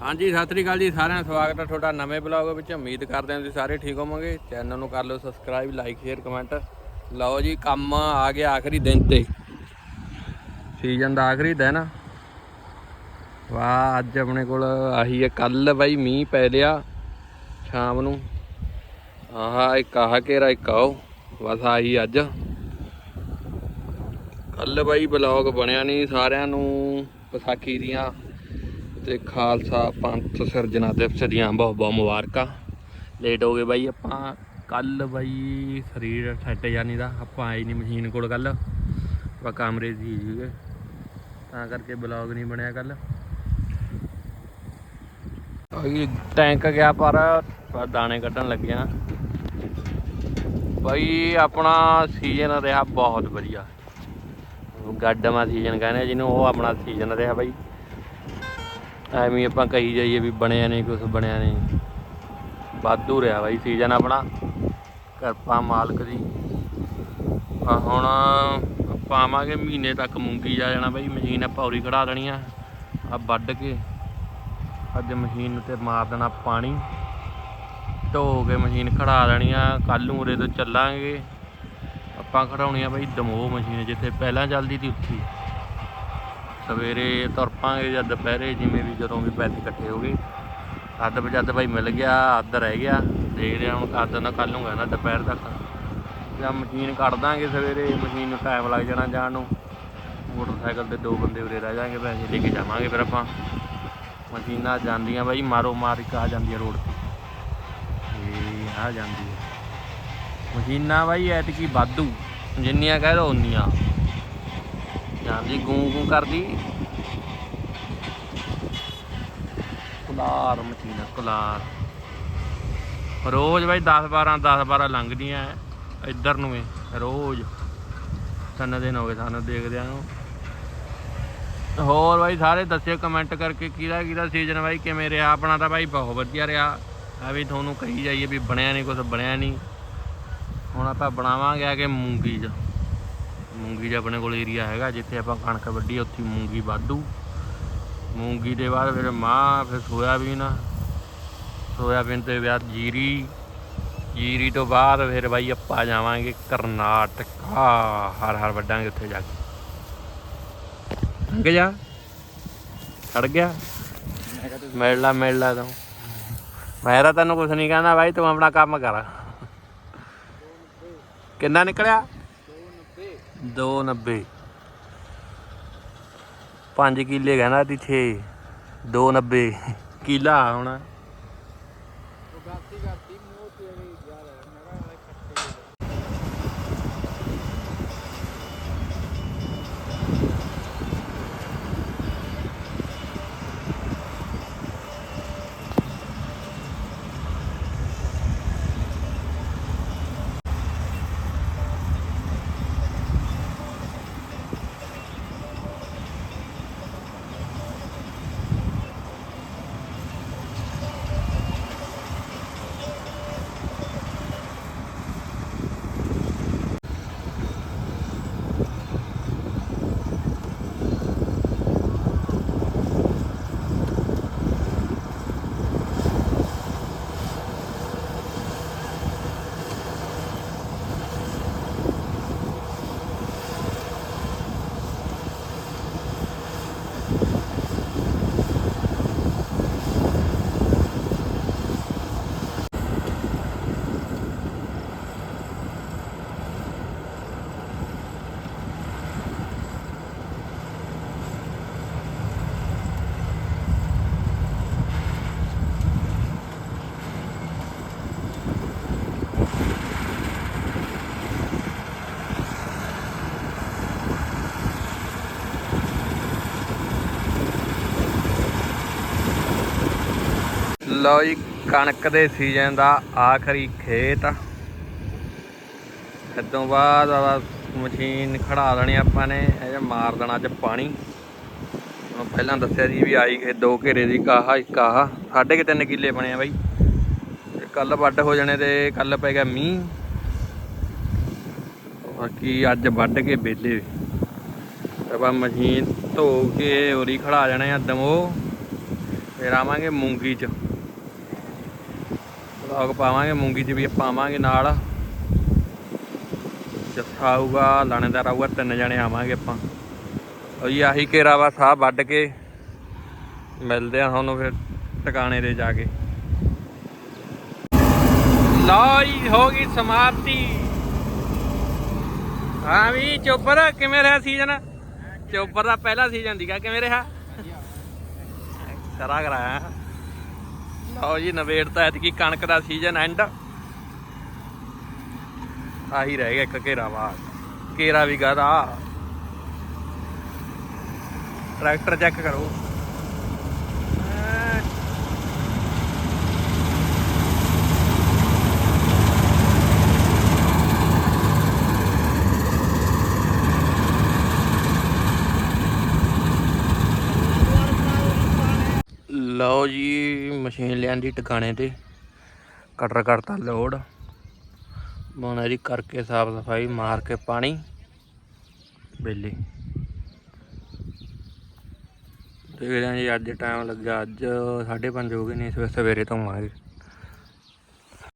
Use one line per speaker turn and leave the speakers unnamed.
ਹਾਂਜੀ, ਸਤਿ ਸ੍ਰੀ ਅਕਾਲ ਜੀ, ਸਾਰਿਆਂ ਦਾ ਸਵਾਗਤ ਹੈ ਤੁਹਾਡਾ ਨਵੇਂ ਬਲੌਗ ਵਿੱਚ। ਉਮੀਦ ਕਰਦੇ ਹਾਂ ਤੁਸੀਂ ਸਾਰੇ ਠੀਕ ਹੋਵੋਗੇ। ਚੈਨਲ ਨੂੰ ਕਰ ਲਓ ਸਬਸਕ੍ਰਾਈਬ ਲਾਈਕ ਸ਼ੇਅਰ ਕਮੈਂਟ ਲਓ ਜੀ, ਕੰਮ ਆ ਗਿਆ ਆਖਰੀ ਦਿਨ ਤੇ। ਸੀਜ਼ਨ ਦਾ ਆਖਰੀ ਦਿਨ। ਵਾਹ, ਅੱਜ ਆਪਣੇ ਕੋਲ ਆਹੀ ਹੈ ਕੱਲ ਬਾਈ ਮੀਂਹ ਪੈ ਲਿਆ ਸ਼ਾਮ ਨੂੰ। ਆਹ, ਇੱਕ ਆਹ ਘੇਰਾ, ਇੱਕ ਆਓ ਬਸ ਆਹੀ ਅੱਜ। ਕੱਲ ਬਾਈ ਬਲੌਗ ਬਣਿਆ ਨਹੀਂ ਸਾਰਿਆਂ ਨੂੰ ਵਿਸਾਖੀ ਦੀਆਂ ਤੇ ਖਾਲਸਾ ਪੰਥ ਸਿਰਜਣਾ ਦਿਵਸ ਦੀਆਂ ਬਹੁਤ ਬਹੁਤ ਮੁਬਾਰਕਾਂ। ਲੇਟ ਹੋ ਗਏ ਬਾਈ ਆਪਾਂ। ਕੱਲ ਬਾਈ ਸਰੀਰ ਸੈੱਟ ਜਾਣੀ ਦਾ, ਆਪਾਂ ਆਏ ਨਹੀਂ ਮਸ਼ੀਨ ਕੋਲ ਕੱਲ ਆਪਾਂ ਕਮਰੇ ਦੀ ਸੀਗੇ। ਤਾਂ ਕਰਕੇ ਬਲੌਗ ਨਹੀਂ ਬਣਿਆ ਕੱਲ ਅਗੀ ਟੈਂਕ ਗਿਆ ਪਰ ਦਾਣੇ ਕੱਢਣ ਲੱਗਿਆ। ਬਾਈ, ਆਪਣਾ ਸੀਜ਼ਨ ਰਿਹਾ ਬਹੁਤ ਵਧੀਆ। ਗੱਡਮਾ ਸੀਜ਼ਨ ਕਹਿੰਦੇ ਜਿਹਨੂੰ ਉਹ ਆਪਣਾ ਸੀਜ਼ਨ ਰਿਹਾ ਬਾਈ। ਐਵੇਂ ਆਪਾਂ ਕਹੀ ਜਾਈਏ ਵੀ ਬਣਿਆ ਨਹੀਂ ਕੁਝ ਬਣਿਆ ਨਹੀਂ। ਵਾਧੂ ਰਿਹਾ ਬਾਈ ਸੀਜ਼ਨ ਆਪਣਾ। ਕਿਰਪਾ ਮਾਲਕ ਦੀ। ਆ ਹੁਣ ਪਾਵਾਂਗੇ ਮਹੀਨੇ ਤੱਕ ਮੂੰਗੀ ਜਾ ਜਾਣਾ ਬਾਈ। ਮਸ਼ੀਨ ਆਪਾਂ ਉਰੀ ਖੜਾ ਦੇਣੀ ਆ। ਆ ਵੱਢ ਕੇ ਅੱਜ ਮਸ਼ੀਨ ਤੇ ਮਾਰ ਦੇਣਾ ਪਾਣੀ। ਢੋ ਕੇ ਮਸ਼ੀਨ ਖੜਾ ਦੇਣੀ ਆ। ਕੱਲ ਨੂੰ ਉਰੇ ਤੋਂ ਚੱਲਾਂਗੇ। ਆਪਾਂ ਖੜਾਉਣੀ ਆ ਬਾਈ ਦਮੋ ਮਸ਼ੀਨ, ਜਿੱਥੇ ਪਹਿਲਾਂ ਚੱਲਦੀ ਸੀ ਉੱਥੇ। ਸਵੇਰੇ ਤੁਰ ਪਾਂਗੇ ਜਾਂ ਦੁਪਹਿਰੇ, ਜਿਵੇਂ ਵੀ ਜਦੋਂ ਵੀ ਪੈਸੇ ਇਕੱਠੇ ਹੋ ਗਏ ਅੱਧ ਵਜੱਦ ਭਾਈ ਮਿਲ ਗਿਆ, ਅੱਧ ਰਹਿ ਗਿਆ। ਦੇਖਦੇ ਹਾਂ ਹੁਣ ਅੱਧ ਨਾ ਕੱਲ ਨੂੰ ਕਹਿੰਦਾ ਦੁਪਹਿਰ ਤੱਕ। ਜਾਂ ਮਸ਼ੀਨ ਕੱਢ ਦਾਂਗੇ ਸਵੇਰੇ, ਮਸ਼ੀਨ ਨੂੰ ਟਾਈਮ ਲੱਗ ਜਾਣਾ ਜਾਣ ਨੂੰ। ਮੋਟਰਸਾਈਕਲ ਤੇ ਦੋ ਬੰਦੇ ਉਰੇ ਰਹਿ ਜਾਾਂਗੇ ਪੈਸੇ ਲੈ ਕੇ ਜਾਵਾਂਗੇ ਫਿਰ ਆਪਾਂ। ਮਸ਼ੀਨਾਂ ਜਾਂਦੀਆਂ ਬਾਈ, ਮਾਰੋ ਮਾਰ ਇੱਕ ਆ ਜਾਂਦੀ ਰੋਡ ਤੇ। ਇਹ ਆ ਜਾਂਦੀ ਹੈ। ਮਸ਼ੀਨਾਂ ਬਾਈ ਐਤਕੀ ਵਾਧੂ, ਜਿੰਨੀਆਂ ਕਹਿ ਦੋ ਉਨੀਆਂ ਜਾਂਦੀ ਗੂੰ ਗੂੰ ਕਰਦੀ। ਕੁਲਾਰ ਮਸ਼ੀਨ ਕੁਲਾਰ। ਰੋਜ਼ ਬਾਈ 10 12 10 12 ਲੰਘਦੀਆਂ ਐ, ਇੱਧਰ ਨੂੰ ਏ ਰੋਜ਼। ਤਿੰਨ ਦਿਨ ਹੋ ਗਏ ਸਾਨੂੰ ਦੇਖਦਿਆਂ ਨੂੰ। ਹੋਰ ਬਾਈ ਸਾਰੇ ਦੱਸਿਓ ਕਮੈਂਟ ਕਰਕੇ ਕਿਹਦਾ ਕਿਹਦਾ ਸੀਜ਼ਨ ਬਾਈ ਕਿਵੇਂ ਰਿਹਾ? ਆਪਣਾ ਤਾਂ ਬਾਈ ਬਹੁਤ ਵਧੀਆ ਰਿਹਾ। ਆ ਵੀ ਤੁਹਾਨੂੰ ਕਹੀ ਜਾਈਏ ਵੀ ਬਣਿਆ ਨਹੀਂ ਕੁਝ ਬਣਿਆ ਨਹੀਂ ਹੁਣ ਆਪਾਂ ਬਣਾਵਾਂਗੇ ਆ ਕੇ ਮੂੰਗੀ 'ਚ। ਮੂੰਗੀ ਦਾ ਆਪਣੇ ਕੋਲ ਏਰੀਆ ਹੈਗਾ, ਜਿੱਥੇ ਆਪਾਂ ਕਣਕ ਵੱਢੀ ਉੱਥੇ ਮੂੰਗੀ ਵਾਧੂ। ਮੂੰਗੀ ਦੇ ਬਾਅਦ ਫਿਰ ਮਾਂ ਫਿਰ ਸੋਇਆਬੀਨ ਸੋਇਆਬੀਨ ਤੋਂ ਬਾਅਦ ਜੀਰੀ। ਜੀਰੀ ਤੋਂ ਬਾਅਦ ਫਿਰ ਬਾਈ ਆਪਾਂ ਜਾਵਾਂਗੇ ਕਰਨਾਟਕਾ। ਹਰ ਹਰ ਵੱਡਾਂਗੇ ਉੱਥੇ ਜਾ ਕੇ। ਲੰਘ ਜਾ। ਖੜ ਗਿਆ। ਮਿਲ ਲਾ ਤੂੰ। ਮੈਂ ਤੈਨੂੰ ਕੁਝ ਨਹੀਂ ਕਹਿੰਦਾ ਬਾਈ, ਤੂੰ ਆਪਣਾ ਕੰਮ ਕਰ। ਕਿੰਨਾ ਨਿਕਲਿਆ? 290 5 ਕਿੱਲੇ ਕਹਿਣਾ ਤੀ 6 290 ਕਿੱਲਾ ਹੁਣ। ਲਓ ਜੀ, ਕਣਕ ਦੇ ਸੀਜ਼ਨ ਦਾ ਆਖਰੀ ਖੇਤ। ਇਦੋਂ ਬਾਅਦ ਆ ਮਸ਼ੀਨ ਖੜਾ ਦੇਣੀ ਆਪਾਂ ਨੇ, ਇਹ ਮਾਰ ਦੇਣਾ ਅੱਜ ਪਾਣੀ। ਹੁਣ ਪਹਿਲਾਂ ਦੱਸਿਆ ਜੀ ਵੀ ਆਈ ਖੇ ਦੋ ਘੇਰੇ ਦੀ ਕਾਹਾ, ਇੱਕ ਆਹ। ਸਾਢੇ ਕੁ ਤਿੰਨ ਕਿੱਲੇ ਬਣੇ ਆ ਬਾਈ। ਕੱਲ ਵੱਢ ਹੋ ਜਾਣੇ ਤੇ ਕੱਲ ਪੈ ਗਿਆ ਮੀਂਹ। ਬਾਕੀ ਅੱਜ ਵੱਢ ਕੇ ਵੇਲੇ। ਆਪਾਂ ਮਸ਼ੀਨ ਧੋ ਕੇ, ਉਰੀ ਖੜਾ ਜਾਣਾ ਆ ਦਮੋ। ਫਿਰ ਆਵਾਂਗੇ ਮੂੰਗੀ ਚ। ਵਲੌਗ ਪਾਵਾਂਗੇ ਮੂੰਗੀ ਚ ਵੀ ਪਾਵਾਂਗੇ ਨਾਲ। ਜੱਥਾ ਆਊਗਾ ਲਾਣੇਦਾਰ ਆਊਗਾ ਤਿੰਨ ਜਣੇ ਆਵਾਂਗੇ ਆਪਾਂ। ਉਹ ਜੀ ਆਹੀ ਘੇਰਾ ਵਾ ਸਾਹ ਵੱਢ ਕੇ ਮਿਲਦੇ ਆ ਤੁਹਾਨੂੰ ਫਿਰ ਟਿਕਾਣੇ ਤੇ ਜਾ ਕੇ। ਜੀ ਹੋ ਗਈ ਸਮਾਪਤੀ। ਹਾਂ ਵੀ ਚੋਬਰ ਕਿਵੇਂ ਰਿਹਾ ਸੀਜ਼ਨ ਚੋਬਰ ਦਾ ਪਹਿਲਾ ਸੀਜ਼ਨ ਦੀਗਾ ਕਿਵੇਂ ਰਿਹਾ? ਕਰਾ ਕਰਾਇਆ। ਲਓ ਜੀ ਨਵੇੜਤਾ ਐਤਕੀ ਕਣਕ ਦਾ ਸੀਜ਼ਨ ਐਂਡ ਆਹੀ ਰਹਿ ਗਿਆ ਇੱਕ ਘੇਰਾ ਵਾ। ਘੇਰਾ ਵੀ ਗਾਦਾ। ਟਰੈਕਟਰ ਚੈੱਕ ਕਰੋ। ਲਓ ਜੀ ਮਸ਼ੀਨ ਲਿਆਂਦੀ ਟਿਕਾਣੇ ਤੇ। ਕਟਰ ਕਰਤਾ ਲੋਡ। ਹੁਣ ਇਹਦੀ ਕਰਕੇ ਸਾਫ਼ ਸਫ਼ਾਈ, ਮਾਰ ਕੇ ਪਾਣੀ, ਬੇਲੇ। ਦੇਖਦੇ ਹਾਂ ਜੀ, ਅੱਜ ਟਾਈਮ ਲੱਗਾ ਅੱਜ 5:30 ਹੋ ਗਏ ਨੇ, ਸਵੇਰੇ ਸਵੇਰੇ ਤੋਂ ਆਵਾਂਗੇ